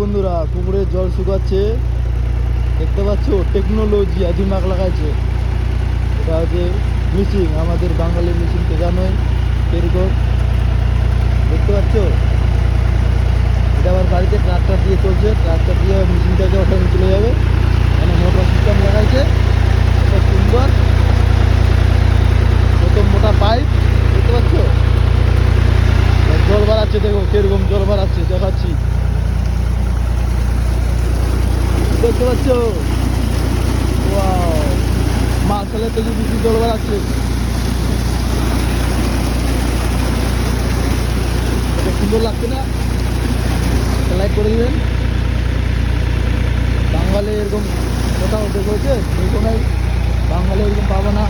বন্ধুরা পুকুরের জল শুকাচ্ছে। দেখতে পাচ্ছ টেকনোলজি দিমাগ লাগাইছে। এটা হচ্ছে মিশিং আমাদের বাঙালি মিশিং তো জানোই এরকম দেখতে পাচ্ছ? এটা আবার বাড়িতে ট্রাক্টর দিয়ে চলছে। ট্রাক্টর দিয়ে মেশিনটাকে ওখানে চলে যাবে। মানে মোটর সিস্টেম লাগাইছে। সুন্দর। কত মোটা পাইপ দেখতে পাচ্ছ? জল বাড়াচ্ছে, দেখো, কীরকম জল বাড়াচ্ছে, দেখাচ্ছি। দেখতে পাচ্ছ? মাসালে তো থেকে বেশি জল আছে সুন্দর লাগছে না? লাইক করে দিবেন। বাঙালি এরকম কোথাও দেখেছে নাই বাঙালি এরকম পাবো না।